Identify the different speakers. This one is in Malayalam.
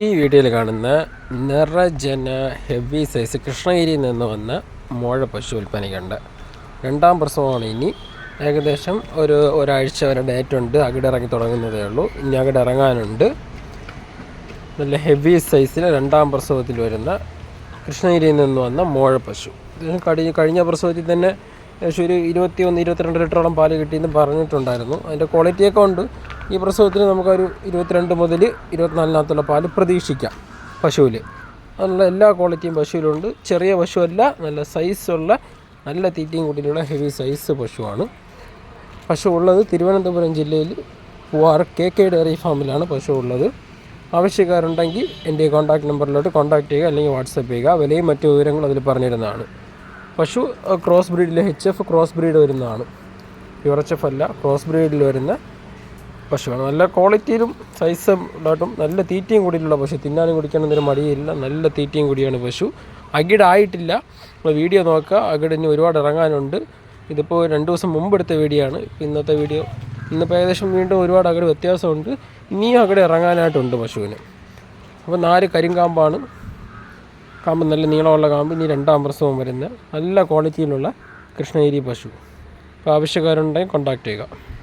Speaker 1: ഈ വീഡിയോയിൽ കാണുന്ന നിറജന ഹെവി സൈസ് കൃഷ്ണഗിരിയിൽ നിന്ന് വന്ന മോഴ പശു ഉൽപ്പന്നിക്കുണ്ട് രണ്ടാം പ്രസവമാണ് ഇനി. ഏകദേശം ഒരു ഒരാഴ്ച വരെ ഡേറ്റ് ഉണ്ട്. അകിട് ഇറങ്ങി തുടങ്ങുന്നതേ ഉള്ളൂ. ഇനി അകിട് ഇറങ്ങാനുണ്ട്. നല്ല ഹെവി സൈസിൽ രണ്ടാം പ്രസവത്തിൽ വരുന്ന കൃഷ്ണഗിരിയിൽ നിന്ന് വന്ന മോഴ പശു. കഴിഞ്ഞ കഴിഞ്ഞ പ്രസവത്തിൽ തന്നെ ഏകദേശം ഒരു ഇരുപത്തി ഒന്ന് ഇരുപത്തിരണ്ട് ലിറ്ററോളം പാൽ കിട്ടിയെന്ന് പറഞ്ഞിട്ടുണ്ടായിരുന്നു. അതിന്റെ ക്വാളിറ്റിയൊക്കെ ഉണ്ട്. ഈ പ്രസവത്തിന് നമുക്കൊരു ഇരുപത്തിരണ്ട് മുതൽ ഇരുപത്തിനാലിനകത്തുള്ള പാൽ പ്രതീക്ഷിക്കാം പശുവിൽ അതിനുള്ള എല്ലാ ക്വാളിറ്റിയും പശുവിലുണ്ട്. ചെറിയ പശുവല്ല നല്ല സൈസുള്ള നല്ല തീറ്റയും കൂട്ടിയുള്ള ഹെവി സൈസ് പശുവാണ്. പശു ഉള്ളത് തിരുവനന്തപുരം ജില്ലയിൽ പൂവാർ കെ കെ ഡയറി ഫാമിലാണ് പശു ഉള്ളത്. ആവശ്യക്കാരുണ്ടെങ്കിൽ എന്റെ കോൺടാക്ട് നമ്പറിലോട്ട് കോൺടാക്ട് ചെയ്യുക അല്ലെങ്കിൽ വാട്സപ്പ് ചെയ്യുക. വിലയും മറ്റു വിവരങ്ങളും അതിൽ പറഞ്ഞിരുന്നതാണ്. പശു ക്രോസ് ബ്രീഡിലെ എച്ച് എഫ് ക്രോസ് ബ്രീഡ് വരുന്നതാണ്. യുറച്ച് എച്ച് എഫ് അല്ല ക്രോസ് ബ്രീഡിൽ വരുന്ന പശുവാണ്. നല്ല ക്വാളിറ്റിയിലും സൈസും ഉണ്ടായിട്ടും നല്ല തീറ്റയും കൂടിയിട്ടുള്ള പശു. തിന്നാനും കുടിക്കാനും ഒന്നും മടിയില്ല. നല്ല തീറ്റയും കൂടിയാണ് പശു. അകിടായിട്ടില്ല. നമ്മൾ വീഡിയോ നോക്കുക. അകിടിന് ഒരുപാട് ഇറങ്ങാനുണ്ട്. ഇതിപ്പോൾ രണ്ട് ദിവസം മുമ്പ് എടുത്ത വീഡിയോ ആണ്. ഇന്നത്തെ വീഡിയോ ഇന്നിപ്പോൾ ഏകദേശം വീണ്ടും ഒരുപാട് അകിട് വ്യത്യാസമുണ്ട്. ഇനിയും അകിട് ഇറങ്ങാനായിട്ടുണ്ട് പശുവിന്. അപ്പോൾ നാല് കരിങ്കാമ്പാണ്. കാമ്പ് നല്ല നീളമുള്ള കാമ്പ്. ഇനി രണ്ടാം പ്രസവം വരുന്ന നല്ല ക്വാളിറ്റിയിലുള്ള കൃഷ്ണഗിരി പശു. അപ്പോൾ ആവശ്യക്കാരുണ്ടെങ്കിൽ കോൺടാക്റ്റ് ചെയ്യുക.